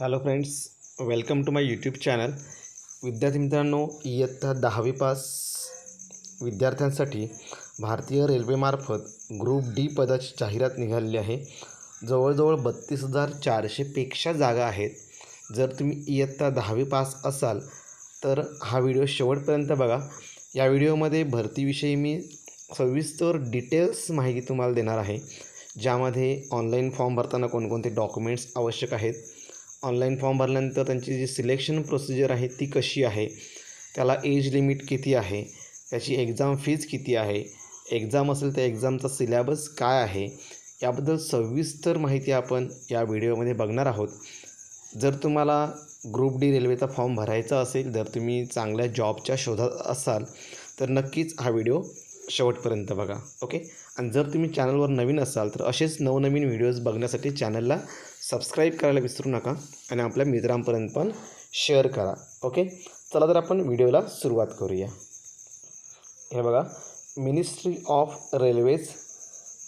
Hello friends welcome to my YouTube channel विद्यार्थी मित्रांनो इयत्ता दहावी पास विद्यार्थ्यांसाठी भारतीय रेल्वेमार्फत ग्रुप डी पदाची जाहिरात निघालेली आहे. जवळजवळ बत्तीस हजार चारशेपेक्षा जागा आहेत. जर तुम्ही इयत्ता दहावी पास असाल तर हा व्हिडिओ शेवटपर्यंत बघा. या व्हिडिओमध्ये भरतीविषयी मी सविस्तर डिटेल्स माहिती तुम्हाला देणार आहे. ज्यामध्ये ऑनलाईन फॉर्म भरताना कोणकोणते डॉक्युमेंट्स आवश्यक आहेत. ऑनलाईन फॉर्म भरल्यानंतर त्यांची जी सिलेक्शन प्रोसिजर आहे ती कशी आहे? त्याला एज लिमिट किती आहे? त्याची एक्झाम फीज किती आहे? एक्झाम असेल त्या एक्झामचा सिलॅबस काय आहे? याबद्दल सविस्तर माहिती आपण या व्हिडिओमध्ये बघणार आहोत. जर तुम्हाला ग्रुप डी रेल्वेचा फॉर्म भरायचा असेल जर तुम्ही चांगल्या जॉबच्या शोधात असाल तर नक्कीच हा व्हिडिओ शेवटपर्यंत बघा. ओके आणि जर तुम्ही चॅनलवर नवीन असाल तर असेच नवनवीन व्हिडिओज बघण्यासाठी चॅनलला सबस्क्राईब करायला विसरू नका आणि आपल्या मित्रांपर्यंत पण शेअर करा. ओके चला तर आपण व्हिडिओला सुरुवात करूया. हे बघा मिनिस्ट्री ऑफ रेल्वेज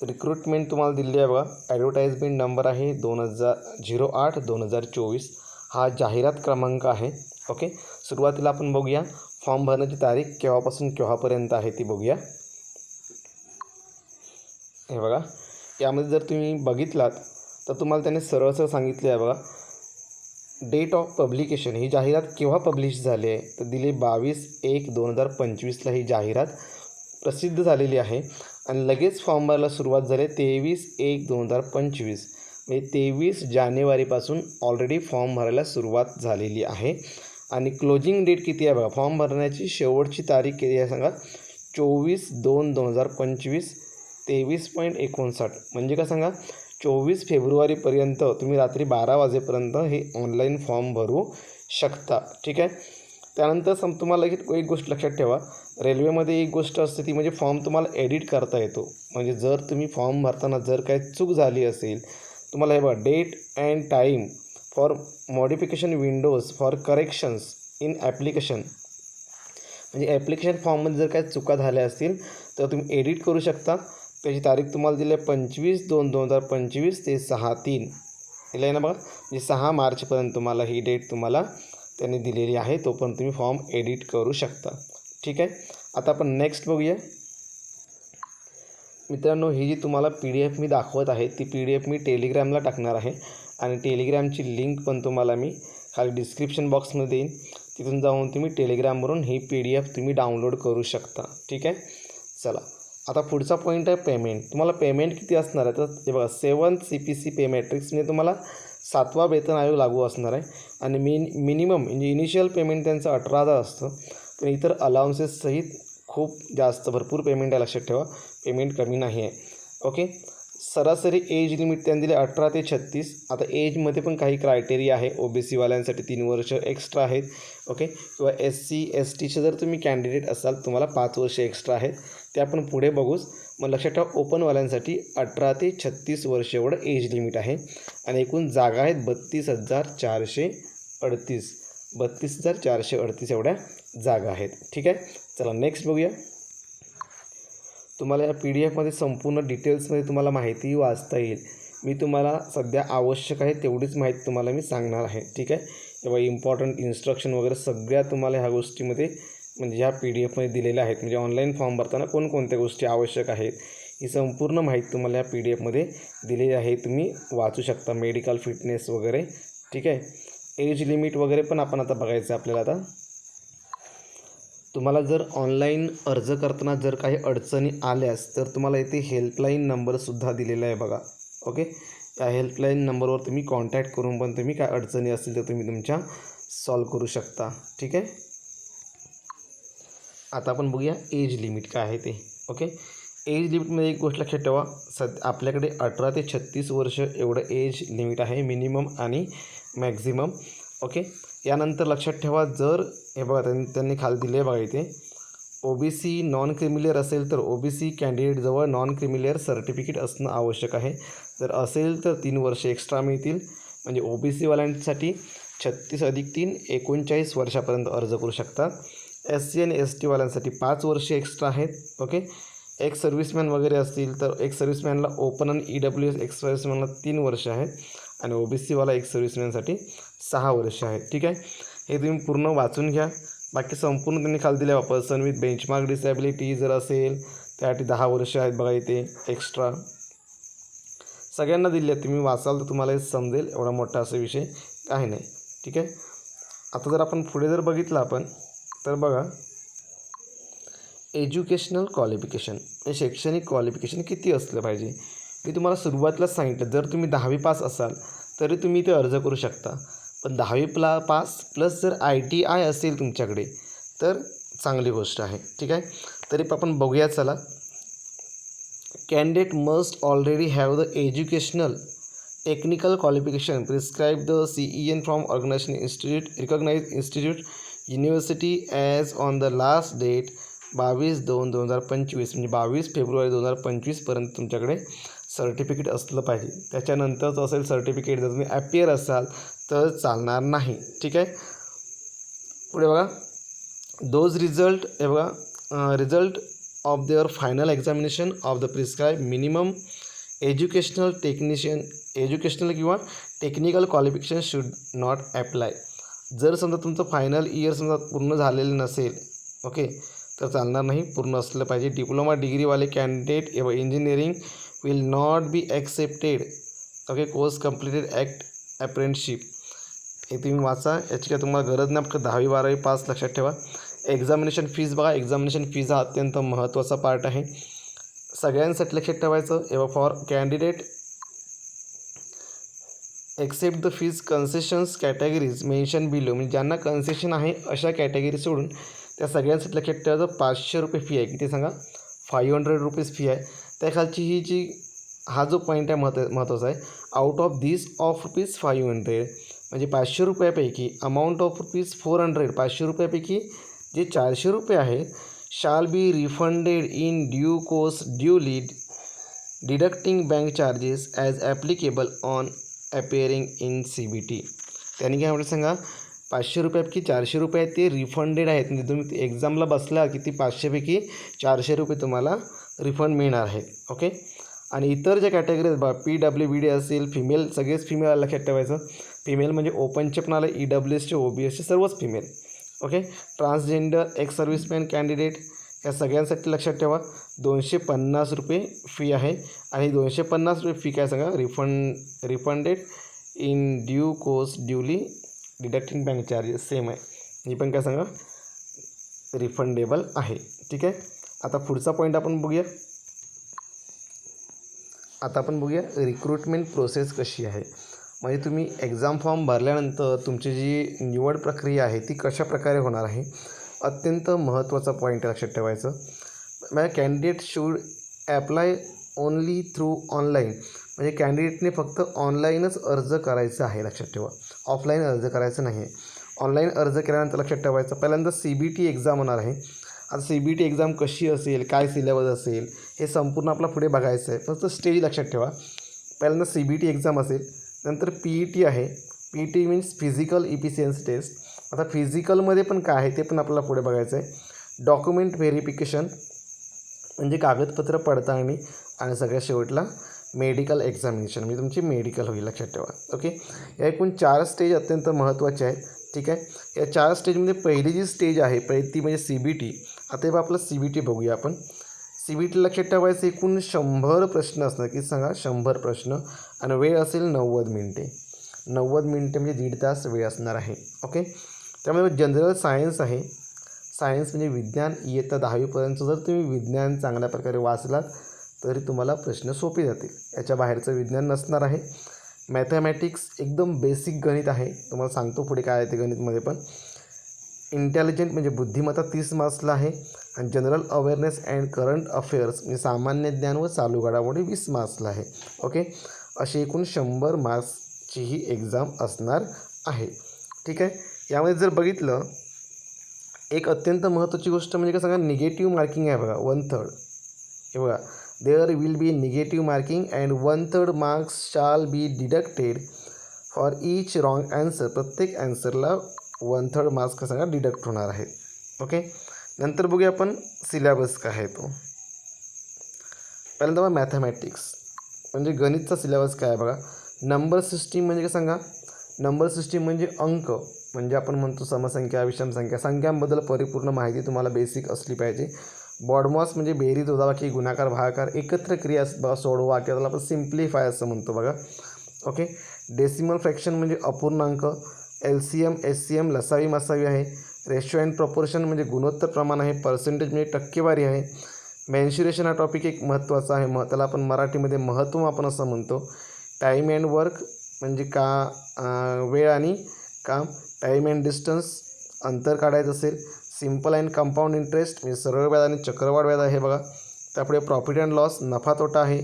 रिक्रुटमेंट तुम्हाला दिलेली आहे बघा. ॲडव्हर्टाईजमेंट नंबर आहे दोन हजार झिरो आठ दोन हजार चोवीस. हा जाहिरात क्रमांक आहे. ओके सुरुवातीला आपण बघूया. फॉर्म भरण्याची तारीख केव्हापासून केव्हापर्यंत आहे ती बघूया. हे बघा. यामध्ये जर तुम्ही बघितलात तर तुम्हाला त्याने सरळ सरळ सांगितले आहे बघा. डेट ऑफ पब्लिकेशन ही जाहिरात केव्हा पब्लिश झाली आहे? तर दिली बावीस एक दोन हजार पंचवीसला ही जाहिरात प्रसिद्ध झालेली आहे. आणि लगेच फॉर्म भरायला सुरुवात झाली तेवीस एक दोन हजार पंचवीस. म्हणजे तेवीस जानेवारीपासून ऑलरेडी फॉर्म भरायला सुरुवात झालेली आहे. आणि क्लोजिंग डेट किती आहे बघा? फॉर्म भरण्याची शेवटची तारीख किती आहे सांगा? चोवीस दोन दोन हजार पंचवीस तेवीस पॉईंट एकोणसाठ. म्हणजे का सांगा? चोवीस फेब्रुवारीपर्यंत तुम्ही रात्री बारा वाजेपर्यंत हे ऑनलाईन फॉर्म भरू शकता. ठीक आहे? त्यानंतर सम तुम्हाला एक गोष्ट लक्षात ठेवा. रेल्वेमध्ये एक गोष्ट असते ती म्हणजे फॉर्म तुम्हाला एडिट करता येतो. म्हणजे जर तुम्ही फॉर्म भरताना जर काही चूक झाली असेल तुम्हाला हे बघा date and time for modification windows for corrections in application म्हणजे ॲप्लिकेशन फॉर्ममध्ये जर काही चुका झाल्या असतील तर तुम्ही एडिट करू शकता. त्याची तारीख तुम्हाला दिली आहे पंचवीस दोन दोन हजार पंचवीस ते सहा तीन. दिलं आहे ना बघा? म्हणजे सहा मार्चपर्यंत तुम्हाला ही डेट तुम्हाला त्यांनी दिलेली आहे तोपर्यंत तुम्ही फॉर्म एडिट करू शकता. ठीक आहे? आता आपण नेक्स्ट बघूया. मित्रांनो ही जी तुम्हाला पी डी एफ मी दाखवत आहे ती पी डी एफ मी टेलिग्रॅमला टाकणार आहे. आणि टेलिग्रॅमची लिंक पण तुम्हाला मी खाली डिस्क्रिप्शन बॉक्समध्ये देईन. तिथून जाऊन तुम्ही टेलिग्रामवरून ही पी डी एफ तुम्ही डाउनलोड करू शकता. ठीक आहे? चला. आता पुढचा पॉईंट आहे पेमेंट तुम्हाला पेमेंट किती असणार आहे? तर हे बघा seven C P C pay मॅट्रिक्सने तुम्हाला सातवा वेतन आयोग लागू असणार आहे. आणि मिन मिनिमम म्हणजे इनिशियल पेमेंट त्यांचं अठरा हजार असतं. पण इतर अलाउन्सेससहित खूप जास्त भरपूर पेमेंट आहे लक्षात ठेवा. पेमेंट कमी नाही आहे. ओके सरासरी एज लिमिट त्यांनी दिली अठरा ते छत्तीस. आता एजमध्ये पण काही क्रायटेरिया आहे. ओ बी सीवाल्यांसाठी तीन वर्ष एक्स्ट्रा आहेत. ओके किंवा एस सी एस टीचे जर तुम्ही कॅन्डिडेट असाल तुम्हाला पाच वर्ष एक्स्ट्रा आहेत. ते आपण पुढे बघूच. मग लक्षात ठेवा ओपनवाल्यांसाठी अठरा ते छत्तीस वर्ष एवढं एज लिमिट आहे. आणि एकूण जागा आहेत बत्तीस हजार चारशे अडतीस. बत्तीस हजार चारशे अडतीस एवढ्या जागा आहेत. ठीक आहे? चला नेक्स्ट बघूया. तुम्हाला या पी डी एफमध्ये संपूर्ण डिटेल्समध्ये तुम्हाला माहितीही वाचता येईल. मी तुम्हाला सध्या आवश्यक आहे तेवढीच माहिती तुम्हाला मी सांगणार आहे. ठीक आहे? किंवा इम्पॉर्टंट इन्स्ट्रक्शन वगैरे सगळ्या तुम्हाला ह्या गोष्टीमध्ये म्हणजे ह्या पी डी एफमध्ये दिलेल्या आहेत. म्हणजे ऑनलाईन फॉर्म भरताना कोणकोणत्या गोष्टी आवश्यक आहेत ही संपूर्ण माहिती तुम्हाला या पी डी एफमध्ये दिलेली आहे. तुम्ही वाचू शकता. मेडिकल फिटनेस वगैरे. ठीक आहे? एज लिमिट वगैरे पण आपण आता बघायचं आहे आपल्याला आता. तुम्हाला जर ऑनलाईन अर्ज करताना जर काही अडचणी आल्यास तर तुम्हाला इथे हेल्पलाईन नंबरसुद्धा दिलेला आहे बघा. ओके? या हेल्पलाईन नंबरवर तुम्ही कॉन्टॅक्ट करून पण तुम्ही काय अडचणी असतील तर तुम्ही तुमच्या सॉल्व करू शकता. ठीक आहे? आता आपण बघूया एज लिमिट काय आहे ते. ओके? एज लिमिटमध्ये एक गोष्ट लक्षात ठेवा. सद आपल्याकडे अठरा ते छत्तीस वर्ष एवढं एज लिमिट आहे मिनिमम आणि मॅक्झिमम. ओके? यानंतर लक्षात ठेवा जर हे बघा त्यांनी त्यांनी खाली दिले आहे बघा इथे. O B C non creamy layer असेल तर ओ बी सी कॅन्डिडेटजवळ नॉन क्रिमिलेअर सर्टिफिकेट असणं आवश्यक आहे. जर असेल तर तीन वर्षे एक्स्ट्रा मिळतील. म्हणजे ओ बी सीवाल्यांसाठी छत्तीस अधिक तीन एकोणचाळीस वर्षापर्यंत अर्ज करू शकतात एस सी आणि एस टीवाल्यांसाठी पाच वर्षे एक्स्ट्रा आहेत ओके? एक्स सर्व्हिसमॅन वगैरे असतील तर एक्स सर्व्हिसमॅनला ओपन आणि ई डब्ल्यू एस एक्स सर्व्हिसमॅनला तीन वर्ष आहेत. आणि ओ बी सीवाला एक सर्व्हिसमॅनसाठी सहा वर्ष आहेत ठीक आहे? हे तुम्ही पूर्ण वाचून घ्या. बाकी संपूर्ण त्यांनी खाली दिले पर्सन विथ बेंचमार्क डिसॅबिलिटी जर असेल त्यासाठी दहा वर्ष आहेत बघा इथे एक्स्ट्रा सगळ्यांना दिले आहेत. तुम्ही वाचाल तर तुम्हाला हे समजेल एवढा मोठा असा विषय काही नाही. ठीक आहे? आता जर आपण पुढे जर बघितलं आपण तर बघा एज्युकेशनल क्वालिफिकेशन म्हणजे शैक्षणिक क्वालिफिकेशन किती असलं पाहिजे? मी तुम्हाला सुरुवातीलाच सांगितलं जर तुम्ही दहावी पास असाल तरी तुम्ही ते अर्ज करू शकता. पण दहावी प्ला पास प्लस जर आय टी आय असेल तुमच्याकडे तर चांगली गोष्ट आहे. ठीक आहे? तरी आपण बघूया चला. Candidate must already have the educational technical qualification prescribe the C E N from organization institute recognize institute university as on the last date बावीस दोन दोन हजार पंचवीस म्हणजे बावीस फेब्रुवारी दोन हजार पंचवीसपर्यंत तुमच्याकडे सर्टिफिकेट असलं पाहिजे. त्याच्यानंतरच असेल सर्टिफिकेट. जर तुम्ही ॲपियर असाल तर चालणार नाही. ठीक आहे? पुढे बघा. दोज रिझल्ट हे बघा result of their final examination of the prescribe minimum educational technician educational किंवा technical qualification should not apply जर समजा तुमचं फायनल इयर समजा पूर्ण झालेलं नसेल ओके तर चालणार नाही. पूर्ण असलं पाहिजे. डिप्लोमा डिग्रीवाले कॅन्डिडेट एव engineering will not be accepted okay course completed act apprenticeship. हे तुम्ही वाचा. याची काय तुम्हाला गरज नाही. फक्त दहावी बारावी पास लक्षात ठेवा. एक्झामिनेशन फीज बघा. एक्झामिनेशन फीज हा अत्यंत महत्त्वाचा पार्ट आहे. सगळ्यांसाठी लक्षात ठेवायचं. एव्हा for candidate except the fees concessions categories mention below म्हणजे ज्यांना कन्सेशन आहे अशा कॅटेगरी सोडून त्या सगळ्यांसाठी लक्षात ठेवायचं. पाचशे रुपये फी आहे. किती सांगा? फाईव्ह हंड्रेड रुपीज फी आहे. त्याखालची ही जी हा जो पॉईंट आहे महत्त्व महत्त्वाचा आहे out of this of rupees five hundred म्हणजे पाचशे रुपयापैकी amount of rupees four hundred पाचशे रुपयापैकी जे चारशे रुपये आहेत shall be refunded in due course duly deducting bank charges as applicable on appearing in C B T त्यांनी काय म्हटलं सांगा? पाचशे रुपयापैकी चारशे रुपये ते रिफंडेड आहेत. म्हणजे तुम्ही एक्झामला बसला की ती पाचशेपैकी चारशे रुपये तुम्हाला रिफंड मिळणार आहे ओके आणि इतर ज्या कॅटेगरीज बा पी डब्ल्यू बी डी असेल फिमेल सगळेच फिमेल लक्षात ठेवायचं. फिमेल म्हणजे ओपनचे पण आले ई डब्ल्यू एसचे ओ बी एसचे सर्वच female okay transgender ex serviceman candidate या सगळ्यांसाठी लक्षात ठेवा. दोनशे पन्नास रुपये फी आहे आणि दोनशे पन्नास रुपये फी काय सांगा? Refund refunded in due course duly deducting bank charges same आहे. ही पण काय सांगा? रिफंडेबल आहे ठीक आहे? आता पुढचा पॉईंट आपण बघूया. आता आपण बघूया रिक्रुटमेंट प्रोसेस कशी आहे. म्हणजे तुम्ही एक्झाम फॉर्म भरल्यानंतर तुमची जी निवड प्रक्रिया आहे ती कशा प्रकारे होणार आहे? अत्यंत महत्त्वाचा पॉईंट लक्षात ठेवायचं. म्हणजे candidate should apply only through online म्हणजे कॅन्डिडेटने फक्त ऑनलाईनच अर्ज करायचा आहे लक्षात ठेवा. ऑफलाईन अर्ज करायचं नाही. आहे ऑनलाईन अर्ज केल्यानंतर लक्षात ठेवायचं. पहिल्यांदा सी बी टी एक्झाम होणार आहे. आता सी बी टी एक्झाम कशी असेल काय सिलेबस असेल हे संपूर्ण आपला पुढे बघायचं आहे फक्त स्टेज लक्षात ठेवा. पहिल्यांदा सी बी टी एक्झाम असेल नंतर पी ई टी आहे. P E T means physical efficiency test आता फिजिकलमध्ये पण काय आहे ते पण आपल्याला पुढे बघायचं आहे डॉक्युमेंट व्हेरिफिकेशन म्हणजे कागदपत्र पडताळणी आणि सगळ्यात शेवटला मेडिकल एक्झामिनेशन म्हणजे तुमची मेडिकल होईल लक्षात ठेवा. ओके या एकूण चार स्टेज अत्यंत महत्त्वाचे आहेत. ठीक आहे? या चार स्टेजमध्ये पहिली जी स्टेज आहे पहिली ती म्हणजे सी बी टी आता हे आपलं सी बी टी बघूया आपण. सी बी टी लक्षात ठेवायचं एकूण शंभर प्रश्न असणार. की सांगा शंभर प्रश्न आणि वेळ असेल नव्वद मिनटे. नव्वद मिनटे म्हणजे दीड तास वेळ असणार आहे. ओके त्यामुळे जनरल सायन्स आहे. सायन्स म्हणजे विज्ञान इयत्ता दहावीपर्यंत जर तुम्ही विज्ञान चांगल्या प्रकारे वाचलात तरी तुम्हाला प्रश्न सोपे जातील. याच्या बाहेरचं विज्ञान नसणार आहे. मॅथमॅटिक्स एकदम बेसिक गणित आहे. तुम्हाला सांगतो पुढे काय आहे ते गणितमध्ये पण. इंटेलिजंट म्हणजे बुद्धिमत्ता तीस मार्क्सला आहे आणि general awareness and current affairs म्हणजे सामान्य ज्ञान व चालू घडामोडी वीस मार्क्सला आहे. ओके? अशी एकूण शंभर मार्क्सची ही एक्झाम असणार आहे. ठीक आहे? यामध्ये जर बघितलं एक अत्यंत महत्त्वाची गोष्ट म्हणजे काय सांगा निगेटिव्ह मार्किंग आहे बघा वन थर्ड. हे बघा there will be negative marking and one third marks shall be deducted for each wrong answer प्रत्येक ॲन्सरला वन थर्ड मार्क्स का सांगा डिडक्ट होणार आहेत ओके? नंतर बघूया आपण सिलेबस काय आहे तो. पहिल्यांदा बघा मॅथमॅटिक्स. म्हणजे गणितचा सिलेबस काय आहे बघा. नंबर सिस्टीम म्हणजे काय सांगा? नंबर सिस्टीम म्हणजे अंक. म्हणजे आपण म्हणतो समसंख्या विषमसंख्या. संख्यांबद्दल परिपूर्ण माहिती तुम्हाला बेसिक असली पाहिजे. बॉडमॉस म्हणजे बेरीज वजाबाकी गुणाकार भागाकार एकत्र क्रिया बघा सोडवा किंवा त्याला आपण सिम्प्लिफाय असं म्हणतो बघा. ओके? डेसिमल फ्रॅक्शन म्हणजे अपूर्णांक L C M S C M लसावी मसावी आहे. रेशो अँड प्रपोर्शन म्हणजे गुणोत्तर प्रमाण आहे. पर्सेंटेज म्हणजे टक्केवारी आहे. मेन्शुरेशन हा टॉपिक एक महत्त्वाचा आहे. मग त्याला आपण मराठीमध्ये महत्त्व आपण असं म्हणतो. टाईम अँड वर्क म्हणजे का वेळ आणि काम. टाईम अँड डिस्टन्स अंतर काढायचं असेल. सिंपल अँड कंपाऊंड इंटरेस्ट म्हणजे सरळ व्याज आणि चक्रवाढ व्याज आहे बघा. त्यापुढे प्रॉफिट अँड लॉस नफा तोटा आहे.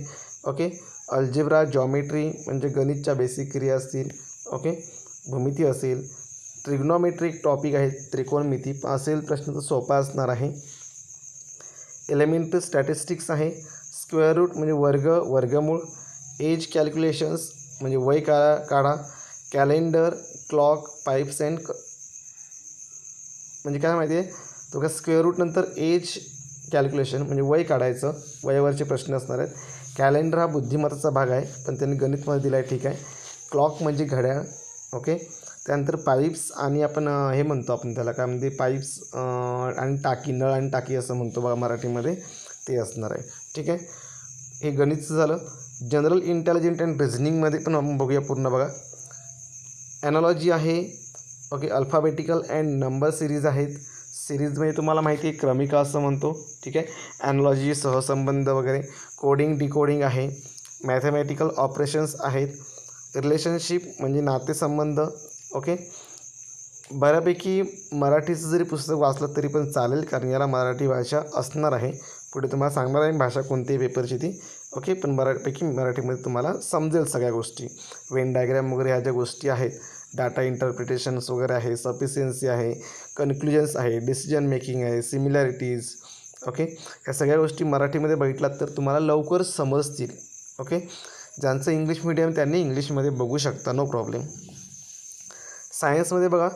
ओके अल्जिब्रा जॉमेट्री म्हणजे गणितच्या बेसिक क्रिया असतील. ओके भूमिती असेल ट्रिग्नॉमेट्रिक टॉपिक आहे त्रिकोणमिती असेल प्रश्न तर सोपा असणार आहे. एलिमेंटरी स्टॅटिस्टिक्स आहे स्क्वेअर रूट म्हणजे वर्ग वर्गमूळ एज कॅल्क्युलेशन्स म्हणजे वय काढा काढा कॅलेंडर क्लॉक पाईप्स अँड म्हणजे काय माहिती आहे? तो का स्क्वेअर रूटनंतर एज कॅल्क्युलेशन म्हणजे वय काढायचं वयावरचे प्रश्न असणार आहेत. कॅलेंडर हा बुद्धिमत्ताचा भाग आहे पण त्यांनी गणितमध्ये दिला आहे ठीक आहे. क्लॉक म्हणजे घड्याळ ओके? त्यानंतर पाईप्स आणि आपण हे म्हणतो आपण त्याला काय म्हणते पाईप्स आणि टाकी नळ आणि टाकी असं म्हणतो बघा मराठीमध्ये ते असणार आहे. ठीक आहे? हे गणितचं झालं. जनरल इंटेलिजंट अँड रिझनिंगमध्ये पण आपण बघूया पूर्ण बघा. ॲनॉलॉजी आहे okay alphabetical and number series आहेत. सिरीजमध्ये तुम्हाला माहिती आहे क्रमिका असं म्हणतो. ठीक आहे? ॲनॉलॉजी सहसंबंध वगैरे. कोडिंग डिकोडिंग आहे. मॅथमॅटिकल ऑपरेशन्स आहेत. रिलेशनशिप म्हणजे नातेसंबंध ओके बऱ्यापैकी मराठीचं जरी पुस्तक वाचलं तरी पण चालेल कारण याला मराठी भाषा असणार आहे. पुढे तुम्हाला सांगणार आहे भाषा कोणती पेपरची ती ओके पण बऱ्यापैकी मराठीमध्ये तुम्हाला समजेल सगळ्या गोष्टी. वेन डायग्रॅम वगैरे ह्या ज्या गोष्टी आहेत डाटा इंटरप्रिटेशन्स वगैरे आहे सफिशियन्सी आहे कन्क्लुजन्स आहे डिसिजन मेकिंग आहे सिमिलॅरिटीज ओके या सगळ्या गोष्टी मराठीमध्ये बघितलात तर तुम्हाला लवकर समजतील ओके ज्यांचं इंग्लिश मिडियम त्यांनी इंग्लिशमध्ये बघू शकता नो प्रॉब्लेम सायन्समध्ये बघा.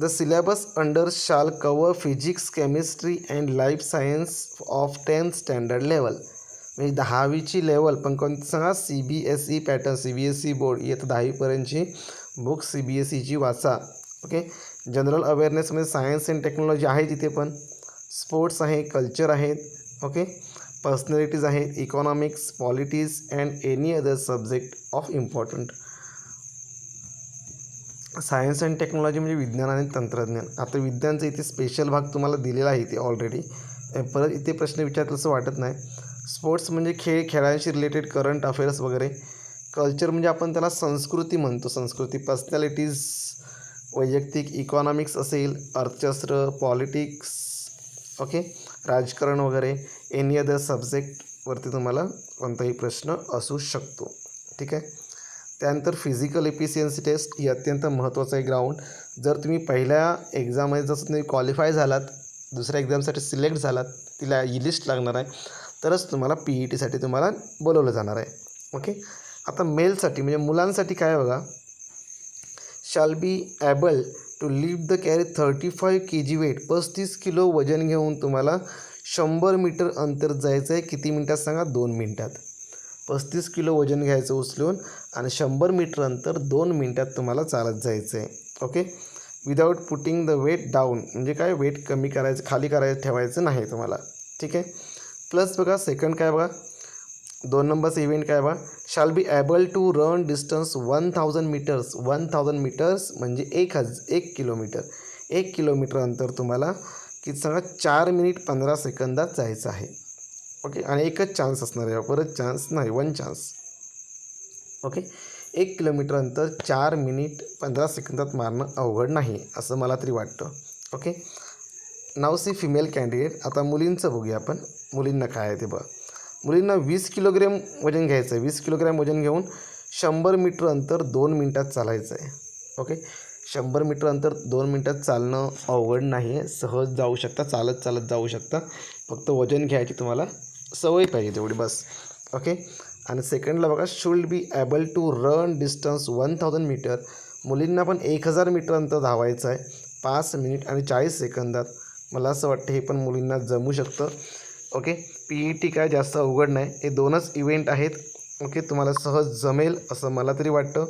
The syllabus under shall cover physics chemistry and life science of tenth standard level म्हणजे दहावीची लेवल पण कोणती? सांगा C B S E pattern C B S E board इयत्ता दहावीपर्यंतची बुक सी बी एस ईची वाचा. ओके जनरल अवेअरनेसमध्ये सायन्स अँड टेक्नॉलॉजी आहे तिथे पण. स्पोर्ट्स आहे कल्चर आहेत ओके पर्सनॅलिटीज आहेत economics polities and any other subject of important science and technology म्हणजे विज्ञान आणि तंत्रज्ञान. आता विज्ञानचा इथे स्पेशल भाग तुम्हाला दिलेला आहे इथे ऑलरेडी परत इथे प्रश्न विचारत असं वाटत नाही. स्पोर्ट्स म्हणजे खेळ खेळांशी रिलेटेड करंट अफेअर्स वगैरे. कल्चर म्हणजे आपण त्याला संस्कृती म्हणतो. संस्कृती पर्सनॅलिटीज वैयक्तिक इकॉनॉमिक्स असेल अर्थशास्त्र पॉलिटिक्स ओके राजकारण वगैरे. एनी अदर सब्जेक्टवरती तुम्हाला कोणताही प्रश्न असू शकतो. ठीक आहे? त्यानंतर फिजिकल एफिशियन्सी टेस्ट ही अत्यंत महत्त्वाचं आहे ग्राउंड जर तुम्ही पहिल्या एक्झाममध्ये जसं तुम्ही क्वालिफाय झालात दुसऱ्या एक्झामसाठी सिलेक्ट झालात तिला ई लिस्ट लागणार आहे. तरच तुम्हाला पी ई टीसाठी तुम्हाला बोलवलं जाणार आहे. ओके आता मेलसाठी म्हणजे मुलांसाठी काय बघा? Shall be able to lift the carry thirty five K G weight पस्तीस किलो वजन घेऊन तुम्हाला शंभर मीटर अंतर जायचं आहे. किती मिनटात सांगा? दोन मिनटात. पस्तीस किलो वजन घ्यायचं उचलून आणि शंभर मीटर अंतर दोन मिनटात तुम्हाला चालत जायचं आहे okay? Without putting the weight down म्हणजे काय? वेट कमी करायचं खाली करायचं ठेवायचं नाही तुम्हाला. ठीक आहे? प्लस बघा सेकंड काय बघा? दोन नंबरचं इव्हेंट काय बघा? Shall be able to run distance one thousand metres one thousand metres म्हणजे एक हज एक किलोमीटर. एक किलोमीटर अंतर तुम्हाला की सगळं चार मिनिट पंधरा सेकंदात जायचं आहे. ओके? आणि एकच चान्स असणार आहे. परत चान्स नाही. One chance okay? एक किलोमीटर अंतर चार मिनिट पंधरा सेकंदात मारणं अवघड नाही असं मला तरी वाटतं. ओके? नाव सी फिमेल कॅन्डिडेट आता मुलींचं बघूया आपण. मुलींना काय आहे ते बघा. मुलींना वीस किलोग्रॅम वजन घ्यायचं आहे. वीस किलोग्रॅम वजन घेऊन शंभर मीटर अंतर दोन मिनटात चालायचं आहे. ओके? शंभर मीटर अंतर दोन मिनटात चालणं अवघड नाही आहे. सहज जाऊ शकता चालत चालत जाऊ शकता. फक्त वजन घ्यायची तुम्हाला सवय पाहिजे तेवढी बस. ओके? आणि सेकंडला बघा should be able to run distance one thousand metre मुलींना पण एक हजार मीटर अंतर धावायचं आहे. पाच मिनिट आणि चाळीस सेकंदात. मला असं वाटतं हे पण मुलींना जमू शकतं. ओके? पी ई टी काय जास्त अवघड नाही. हे दोनच इव्हेंट आहेत. ओके? तुम्हाला सहज जमेल असं मला तरी वाटतं.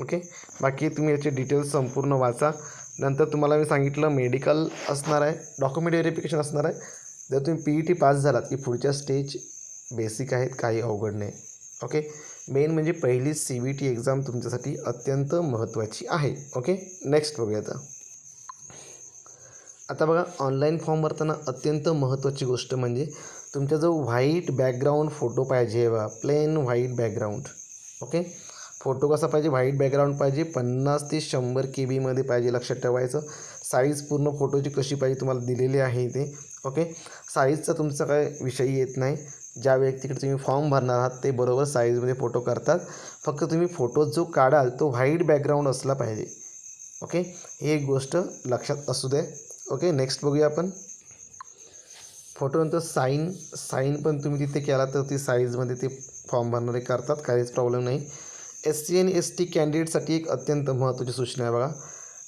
ओके? बाकी तुम्ही याचे डिटेल्स संपूर्ण वाचा. नंतर तुम्हाला मी सांगितलं मेडिकल असणार आहे डॉक्युमेंट व्हेरिफिकेशन असणार आहे. जर तुम्ही पी ई टी पास झालात की पुढच्या स्टेज बेसिक आहेत काही अवघड नाही. ओके? मेन म्हणजे पहिली सी बी टी एक्झाम तुमच्यासाठी अत्यंत महत्त्वाची आहे. ओके? नेक्स्ट बघूया आता. आता बघा ऑनलाईन फॉर्म भरताना अत्यंत महत्त्वाची गोष्ट म्हणजे तुमचा जो व्हाईट बॅकग्राऊंड फोटो पाहिजे बा. Plain white background okay? Photo कसा पाहिजे? व्हाईट बॅकग्राऊंड पाहिजे. पन्नास ते शंभर के बीमध्ये पाहिजे लक्षात ठेवायचं. साईज पूर्ण फोटोची कशी पाहिजे तुम्हाला दिलेली आहे इथे. ओके साईजचा तुमचा काय विषय येत नाही. ज्या व्यक्तीकडे तुम्ही फॉर्म भरणार आहात ते बरोबर साईजमध्ये फोटो करतात. फक्त तुम्ही फोटो जो काढाल तो व्हाईट बॅकग्राऊंड असला पाहिजे. ओके ही एक गोष्ट लक्षात असू दे. ओके नेक्स्ट बघूया आपण. फोटोनंतर साईन साईन पण तुम्ही तिथे केला तर ती साईजमध्ये ते फॉर्म भरणारे करतात. काहीच प्रॉब्लेम नाही. एस सी आणि एस टी कॅन्डिडेटसाठी एक अत्यंत महत्त्वाची सूचना आहे बघा.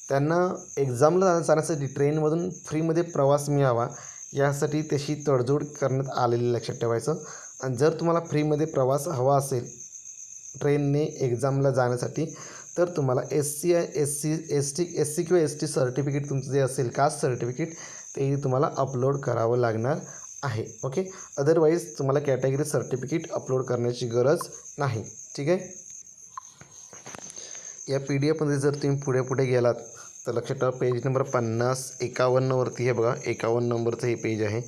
त्यांना एक्झामला जाण्यासाठी ट्रेनमधून फ्रीमध्ये प्रवास मिळावा यासाठी तशी तडजोड करण्यात आलेली लक्षात ठेवायचं. आणि जर तुम्हाला फ्रीमध्ये प्रवास हवा असेल ट्रेनने एक्झामला जाण्यासाठी तर तुम्हाला S C I S C S T S C किंवा एस टी सर्टिफिकेट तुमचं जे असेल कास्ट सर्टिफिकेट ते तुम्हाला अपलोड करावं लागणार आहे. ओके? अदरवाईज तुम्हाला कॅटेगरी सर्टिफिकेट अपलोड करण्याची गरज नाही. ठीक आहे? या पी डी एफमध्ये जर तुम्ही पुढे पुढे गेलात तर लक्षात ठेवा पेज नंबर पन्नास एकावन्नवरती हे बघा एकावन्न नंबरचं हे पेज आहे.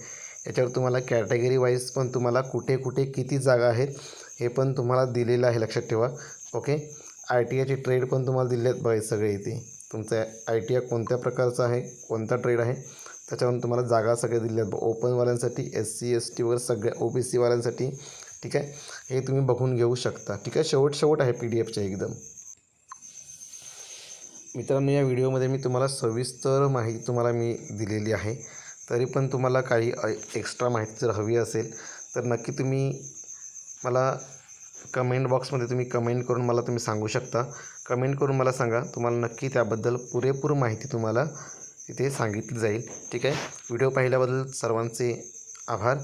याच्यावर तुम्हाला कॅटेगरी वाईज पण तुम्हाला कुठे कुठे किती जागा आहेत हे पण तुम्हाला दिलेलं आहे लक्षात ठेवा. ओके आय टी आयचे ट्रेड पण तुम्हाला दिले आहेत बघा सगळे इथे. तुमचं आय टी आय कोणत्या प्रकारचं आहे कोणता ट्रेड आहे त्याच्यावरून तुम्हाला जागा सगळे दिल्या आहेत. ओपनवाल्यांसाठी एस सी एस टीवर सगळ्या ओ बी सीवाल्यांसाठी ठीक आहे? हे तुम्ही बघून घेऊ शकता. ठीक आहे? शेवट शेवट आहे पी डी एफच्या एकदम. मित्रांनो या व्हिडिओमध्ये मी तुम्हाला सविस्तर माहिती तुम्हाला मी दिलेली आहे. तरी पण तुम्हाला काही एक्स्ट्रा माहिती जर हवी असेल तर नक्की तुम्ही मला कमेंट बॉक्समध्ये तुम्ही कमेंट करून मला तुम्ही सांगू शकता. कमेंट करून मला सांगा. तुम्हाला नक्की त्याबद्दल पुरेपूर माहिती तुम्हाला तिथे सांगितली जाईल. ठीक आहे? व्हिडिओ पाहिल्याबद्दल सर्वांचे आभार.